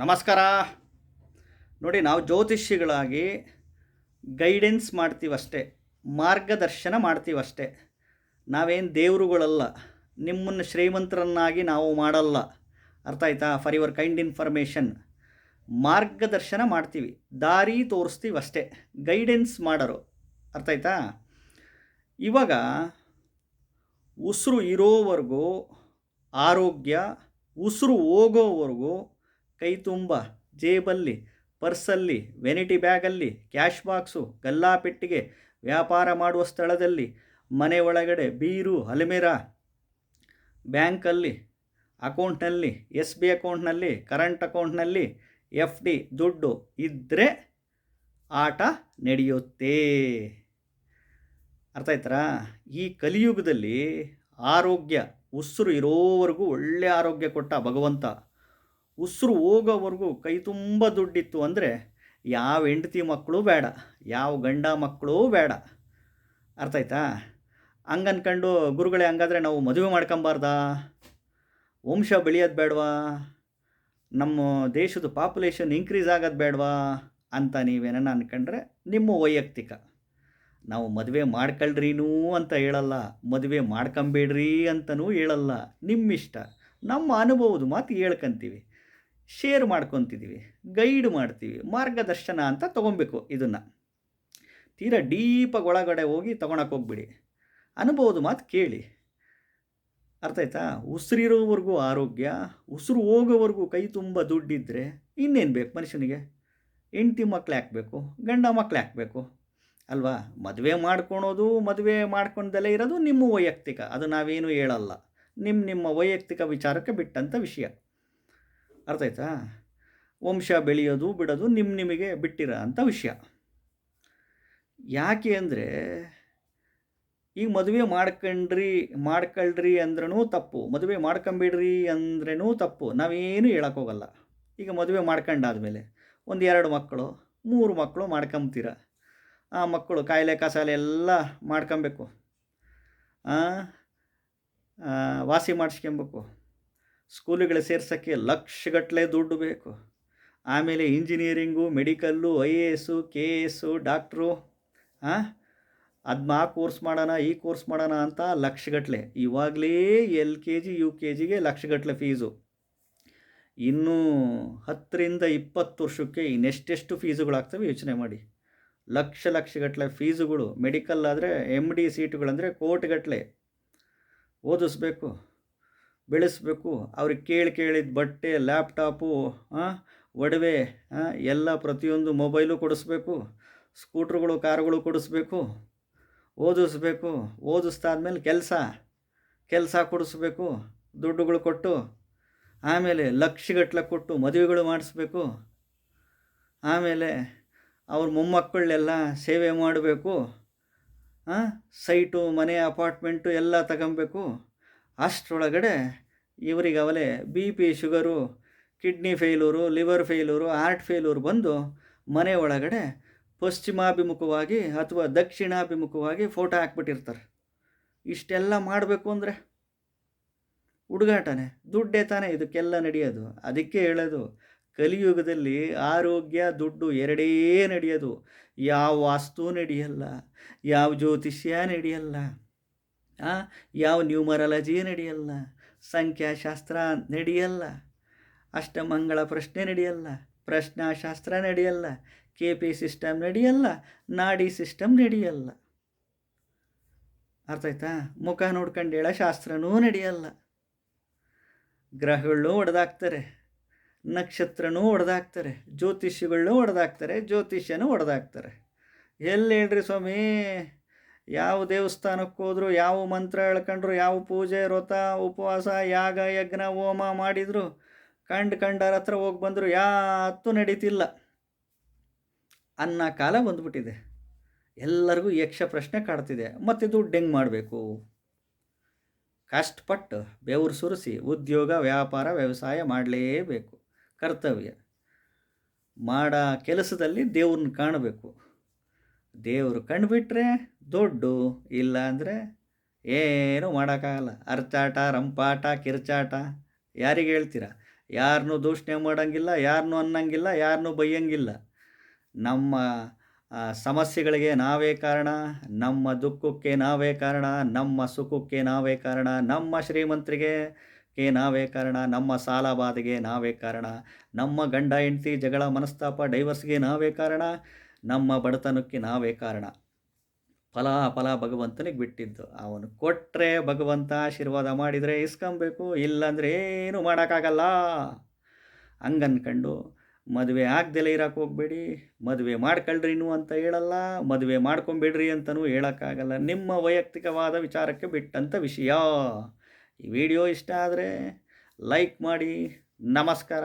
ನಮಸ್ಕಾರ. ನೋಡಿ, ನಾವು ಜ್ಯೋತಿಷಿಗಳಾಗಿ ಗೈಡೆನ್ಸ್ ಮಾಡ್ತೀವಷ್ಟೇ, ಮಾರ್ಗದರ್ಶನ ಮಾಡ್ತೀವಷ್ಟೇ. ನಾವೇನು ದೇವರುಗಳಲ್ಲ, ನಿಮ್ಮನ್ನು ಶ್ರೀಮಂತರನ್ನಾಗಿ ನಾವು ಮಾಡಲ್ಲ. ಅರ್ಥ ಆಯ್ತಾ? ಫಾರ್ ಯುವರ್ ಕೈಂಡ್ ಇನ್ಫಾರ್ಮೇಷನ್ ಮಾರ್ಗದರ್ಶನ ಮಾಡ್ತೀವಿ, ದಾರಿ ತೋರಿಸ್ತೀವಿ ಅಷ್ಟೇ, ಗೈಡೆನ್ಸ್ ಮಾಡೋರು. ಅರ್ಥ ಆಯ್ತಾ? ಇವಾಗ ಉಸಿರು ಇರೋವರೆಗೂ ಆರೋಗ್ಯ, ಉಸಿರು ಹೋಗೋವರೆಗೂ ಕೈ ತುಂಬ, ಜೇಬಲ್ಲಿ, ಪರ್ಸಲ್ಲಿ, ವೆನಿಟಿ ಬ್ಯಾಗಲ್ಲಿ, ಕ್ಯಾಶ್ ಬಾಕ್ಸು ಗಲ್ಲಾಪೆಟ್ಟಿಗೆ ವ್ಯಾಪಾರ ಮಾಡುವ ಸ್ಥಳದಲ್ಲಿ, ಮನೆ ಒಳಗಡೆ ಬೀರು, ಅಲ್ಮೇರ ಬ್ಯಾಂಕಲ್ಲಿ, ಅಕೌಂಟ್ನಲ್ಲಿ ಎಸ್ ಬಿ ಅಕೌಂಟ್ನಲ್ಲಿ, ಕರೆಂಟ್ ಅಕೌಂಟ್ನಲ್ಲಿ, ಎಫ್ ಡಿ ದುಡ್ಡು ಇದ್ದರೆ ಆಟ ನಡೆಯುತ್ತೆ. ಅರ್ಥ ಆಯ್ತರಾ? ಈ ಕಲಿಯುಗದಲ್ಲಿ ಆರೋಗ್ಯ, ಉಸಿರು ಇರೋವರೆಗೂ ಒಳ್ಳೆಯ ಆರೋಗ್ಯ ಕೊಟ್ಟ ಭಗವಂತ. ಉಸಿರು ಹೋಗೋವರೆಗೂ ಕೈ ತುಂಬ ದುಡ್ಡಿತ್ತು ಅಂದರೆ ಯಾವ ಹೆಂಡತಿ ಮಕ್ಕಳು ಬೇಡ, ಯಾವ ಗಂಡ ಮಕ್ಕಳು ಬೇಡ. ಅರ್ಥ ಆಯ್ತಾ? ಹಂಗನ್ಕಂಡು ಗುರುಗಳೇ, ಹಂಗಾದರೆ ನಾವು ಮದುವೆ ಮಾಡ್ಕೊಂಬಾರ್ದಾ? ವಂಶ ಬೆಳೆಯೋದು ಬೇಡವಾ? ನಮ್ಮ ದೇಶದ ಪಾಪ್ಯುಲೇಷನ್ ಇನ್ಕ್ರೀಸ್ ಆಗೋದು ಬೇಡವಾ? ಅಂತ ನೀವೇನ ಅಂದ್ಕೊಂಡ್ರೆ ನಿಮ್ಮ ವೈಯಕ್ತಿಕ. ನಾವು ಮದುವೆ ಮಾಡ್ಕೊಳ್ರೀನೂ ಅಂತ ಹೇಳಲ್ಲ, ಮದುವೆ ಮಾಡ್ಕೊಂಬೇಡ್ರಿ ಅಂತಲೂ ಹೇಳಲ್ಲ. ನಿಮ್ಮಿಷ್ಟ. ನಮ್ಮ ಅನುಭವದ ಮಾತು ಹೇಳ್ಕೊಂತೀವಿ. ಶೇರ್ ಮಾಡ್ಕೊತಿದ್ದೀವಿ ಗೈಡ್ ಮಾಡ್ತೀವಿ, ಮಾರ್ಗದರ್ಶನ ಅಂತ ತೊಗೊಬೇಕು ಇದನ್ನು. ತೀರಾ ಡೀಪಾಗಿ ಒಳಗಡೆ ಹೋಗಿ ತೊಗೊಳಕ್ಕೆ ಹೋಗ್ಬಿಡಿ. ಅನುಭವದ ಮಾತು ಕೇಳಿ. ಅರ್ಥ ಆಯ್ತಾ? ಉಸಿರಿರೋವರೆಗೂ ಆರೋಗ್ಯ, ಉಸಿರು ಹೋಗೋವರೆಗೂ ಕೈ ತುಂಬ ದುಡ್ಡಿದ್ದರೆ ಇನ್ನೇನು ಬೇಕು ಮನುಷ್ಯನಿಗೆ? ಹೆಂಡ್ತಿ ಮಕ್ಳು ಹಾಕಬೇಕು ಗಂಡ ಮಕ್ಳು ಹಾಕಬೇಕು ಅಲ್ವಾ? ಮದುವೆ ಮಾಡ್ಕೊಳೋದು, ಮದುವೆ ಮಾಡ್ಕೊಂಡಲ್ಲೇ ಇರೋದು ನಿಮ್ಮ ವೈಯಕ್ತಿಕ. ಅದು ನಾವೇನು ಹೇಳಲ್ಲ. ನಿಮ್ಮ ನಿಮ್ಮ ವೈಯಕ್ತಿಕ ವಿಚಾರಕ್ಕೆ ಬಿಟ್ಟಂಥ ವಿಷಯ. ಅರ್ಥ ಆಯ್ತಾ? ವಂಶ ಬೆಳೆಯೋದು, ಬಿಡೋದು ನಿಮ್ಮ ನಿಮಗೆ ಬಿಟ್ಟಿರ ಅಂತ ವಿಷಯ. ಯಾಕೆ ಅಂದರೆ ಈಗ ಮದುವೆ ಮಾಡ್ಕೊಂಡ್ರಿ, ಮಾಡ್ಕೊಳ್ರಿ ಅಂದ್ರೂ ತಪ್ಪು. ಮದುವೆ ಮಾಡ್ಕೊಂಬಿಡ್ರಿ ಅಂದ್ರೂ ತಪ್ಪು. ನಾವೇನು ಹೇಳೋಕ್ಕೋಗಲ್ಲ ಈಗ ಮದುವೆ ಮಾಡ್ಕೊಂಡಾದ್ಮೇಲೆ ಒಂದು ಎರಡು ಮಕ್ಕಳು, ಮೂರು ಮಕ್ಕಳು ಮಾಡ್ಕೊಂಬ್ತೀರ? ಆ ಮಕ್ಕಳು ಕಾಯಿಲೆ, ಕಸಾಲೆ ಎಲ್ಲ ಮಾಡ್ಕೊಬೇಕು. ವಾಸಿ ಮಾಡಿಸ್ಕೊಬೇಕು. ಸ್ಕೂಲುಗಳು ಸೇರ್ಸೋಕ್ಕೆ ಲಕ್ಷಗಟ್ಟಲೆ ದುಡ್ಡು ಬೇಕು. ಆಮೇಲೆ engineering, medical, I A S, K A S, doctor ಅದನ್ನ ಆ ಕೋರ್ಸ್ ಮಾಡೋಣ, ಈ ಕೋರ್ಸ್ ಮಾಡೋಣ ಅಂತ ಲಕ್ಷಗಟ್ಟಲೆ ಇವಾಗಲೇ L K G, U K ಜಿಗೆ ಲಕ್ಷಗಟ್ಟಲೆ ಫೀಸು. ಇನ್ನೂ ಹತ್ತರಿಂದ ಇಪ್ಪತ್ತು ವರ್ಷಕ್ಕೆ ಇನ್ನೆಷ್ಟೆಷ್ಟು ಫೀಸುಗಳಾಗ್ತವೆ ಯೋಚನೆ ಮಾಡಿ. ಲಕ್ಷ ಲಕ್ಷಗಟ್ಟಲೆ ಫೀಸುಗಳು. ಮೆಡಿಕಲ್ ಆದರೆ ಎಂ ಡಿ ಸೀಟುಗಳಂದರೆ ಕೋಟಿಗಟ್ಟಲೆ ಓದಿಸ್ಬೇಕು. ಬೆಳೆಸಬೇಕು. ಅವ್ರಿಗೆ ಕೇಳಿ ಕೇಳಿದ ಬಟ್ಟೆ, ಲ್ಯಾಪ್ಟಾಪು ಒಡವೆ ಎಲ್ಲ ಪ್ರತಿಯೊಂದು ಮೊಬೈಲು ಕೊಡಿಸ್ಬೇಕು. ಸ್ಕೂಟ್ರುಗಳು, ಕಾರುಗಳು ಕೊಡಿಸ್ಬೇಕು. ಓದಿಸ್ಬೇಕು. ಓದಿಸ್ದಾದ್ಮೇಲೆ ಕೆಲಸ ಕೆಲಸ ಕೊಡಿಸ್ಬೇಕು. ದುಡ್ಡುಗಳು ಕೊಟ್ಟು, ಆಮೇಲೆ ಲಕ್ಷಗಟ್ಟಲೆ ಕೊಟ್ಟು ಮದುವೆಗಳು ಮಾಡಿಸ್ಬೇಕು. ಆಮೇಲೆ ಅವ್ರ ಮೊಮ್ಮಕ್ಕಳನ್ನೆಲ್ಲ ಸೇವೆ ಮಾಡಬೇಕು. ಸೈಟು, ಮನೆ, ಅಪಾರ್ಟ್ಮೆಂಟು ಎಲ್ಲ ತಗೊಬೇಕು. ಅಷ್ಟರೊಳಗಡೆ ಇವರಿಗೆ ಅವಲೇ B P sugar, kidney failure, liver failure, heart failure ಬಂದು ಮನೆ ಒಳಗಡೆ ಪಶ್ಚಿಮಾಭಿಮುಖವಾಗಿ ಅಥವಾ ದಕ್ಷಿಣಾಭಿಮುಖವಾಗಿ ಫೋಟೋ ಹಾಕ್ಬಿಟ್ಟಿರ್ತಾರೆ. ಇಷ್ಟೆಲ್ಲ ಮಾಡಬೇಕು ಅಂದರೆ ಹುಡುಗಾಟನೇ, ದುಡ್ಡೇ ತಾನೇ ಇದಕ್ಕೆಲ್ಲ ನಡೆಯೋದು. ಅದಕ್ಕೆ ಹೇಳೋದು, ಕಲಿಯುಗದಲ್ಲಿ ಆರೋಗ್ಯ, ದುಡ್ಡು ಎರಡೇ ನಡೆಯೋದು. ಯಾವ ವಾಸ್ತು ನಡೆಯಲ್ಲ, ಯಾವ ಜ್ಯೋತಿಷ್ಯ ನಡೆಯಲ್ಲ. ಯಾವ ನ್ಯೂಮರಾಲಜಿ ನಡೆಯಲ್ಲ? ಸಂಖ್ಯಾಶಾಸ್ತ್ರ ನಡೆಯಲ್ಲ? ಅಷ್ಟಮಂಗಳ ಪ್ರಶ್ನೆ ನಡೆಯಲ್ಲ? ಪ್ರಶ್ನಾಶಾಸ್ತ್ರ ನಡೆಯಲ್ಲ? ಕೆ ಪಿ ಸಿಸ್ಟಮ್ ನಡೆಯಲ್ಲ? ನಾಡಿ ಸಿಸ್ಟಮ್ ನಡೆಯಲ್ಲ? ಅರ್ಥ ಆಯ್ತಾ? ಮುಖ ನೋಡ್ಕೊಂಡು ಹೇಳೋ, ಶಾಸ್ತ್ರನೂ ನಡೆಯಲ್ಲ. ಗ್ರಹಗಳನ್ನೂ ಹೊಡೆದಾಕ್ತಾರೆ ನಕ್ಷತ್ರನೂ ಹೊಡೆದಾಕ್ತಾರೆ ಜ್ಯೋತಿಷ್ಯಗಳನ್ನೂ ಹೊಡೆದಾಕ್ತಾರೆ ಜ್ಯೋತಿಷ್ಯನೂ ಹೊಡೆದಾಕ್ತಾರೆ ಎಲ್ಲಿ ಹೇಳ್ರಿ ಸ್ವಾಮಿ? ಯಾವ ದೇವಸ್ಥಾನಕ್ಕೆ ಹೋದ್ರು, ಯಾವ ಮಂತ್ರ ಹೇಳ್ಕೊಂಡ್ರು, ಯಾವ ಪೂಜೆ, ವ್ರತ, ಉಪವಾಸ, ಯಾಗ, ಯಜ್ಞ, ಹೋಮ ಮಾಡಿದ್ರು, ಕಂಡು ಕಂಡರ ಹತ್ರ ಹೋಗಿ ಬಂದರು, ಯಾವತ್ತೂ ನಡೀತಿಲ್ಲ. ಅನ್ನ ಕಾಲ ಬಂದ್ಬಿಟ್ಟಿದೆ. ಎಲ್ಲರಿಗೂ ಯಕ್ಷ ಪ್ರಶ್ನೆ ಕಾಡ್ತಿದೆ. ಮತ್ತು ದುಡ್ಡು ಹೆಂಗೆ ಮಾಡಬೇಕು? ಕಷ್ಟಪಟ್ಟು ಬೆವರು ಸುರಿಸಿ ಉದ್ಯೋಗ, ವ್ಯಾಪಾರ, ವ್ಯವಸಾಯ ಮಾಡಲೇಬೇಕು. ಕರ್ತವ್ಯ. ಮಾಡ ಕೆಲಸದಲ್ಲಿ ದೇವ್ರನ್ನ ಕಾಣಬೇಕು. ದೇವರು ಕಂಡುಬಿಟ್ರೆ ದೊಡ್ಡು ಇಲ್ಲ ಅಂದರೆ ಏನೂ ಮಾಡೋಕ್ಕಾಗಲ್ಲ. ಅರ್ಚಾಟ, ರಂಪಾಟ, ಕಿರ್ಚಾಟ. ಯಾರಿಗೆ ಹೇಳ್ತೀರಾ? ಯಾರನ್ನೂ ದೂಷಣೆ ಮಾಡೋಂಗಿಲ್ಲ ಯಾರನ್ನೂ ಅನ್ನಂಗಿಲ್ಲ ಯಾರನ್ನೂ ಬೈಯಂಗಿಲ್ಲ. ನಮ್ಮ ಸಮಸ್ಯೆಗಳಿಗೆ ನಾವೇ ಕಾರಣ, ನಮ್ಮ ದುಃಖಕ್ಕೆ ನಾವೇ ಕಾರಣ, ನಮ್ಮ ಸುಖಕ್ಕೆ ನಾವೇ ಕಾರಣ, ನಮ್ಮ ಶ್ರೀಮಂತರಿಗೆ ಕೆ ನಾವೇ ಕಾರಣ, ನಮ್ಮ ಸಾಲ ಬಾಧೆಗೆ ನಾವೇ ಕಾರಣ, ನಮ್ಮ ಗಂಡ, ಹೆಂಡತಿ, ಜಗಳ, ಮನಸ್ತಾಪ, ಡೈವರ್ಸ್ಗೆ ನಾವೇ ಕಾರಣ ನಮ್ಮ ಬಡತನಕ್ಕೆ ನಾವೇ ಕಾರಣ. ಫಲ ಫಲ ಭಗವಂತನಿಗೆ ಬಿಟ್ಟಿದ್ದು. ಅವನು ಕೊಟ್ಟರೆ ಭಗವಂತ ಆಶೀರ್ವಾದ ಮಾಡಿದರೆ ಇಸ್ಕೊಬೇಕು, ಇಲ್ಲಾಂದ್ರೆ ಏನೂ ಮಾಡೋಕ್ಕಾಗಲ್ಲ. ಹಂಗನ್ಕಂಡು ಮದುವೆ ಆಗ್ದಲೇ ಇರೋಕೆ ಹೋಗ್ಬೇಡಿ. ಮದುವೆ ಮಾಡ್ಕೊಳ್ರಿ ಅಂತ ಹೇಳಲ್ಲ. ಮದುವೆ ಮಾಡ್ಕೊಂಬಿಡ್ರಿ ಅಂತಲೂ ಹೇಳೋಕ್ಕಾಗಲ್ಲ. ನಿಮ್ಮ ವೈಯಕ್ತಿಕವಾದ ವಿಚಾರಕ್ಕೆ ಬಿಟ್ಟಂಥ ವಿಷಯ. ಈ ವಿಡಿಯೋ ಇಷ್ಟ ಆದರೆ ಲೈಕ್ ಮಾಡಿ. ನಮಸ್ಕಾರ.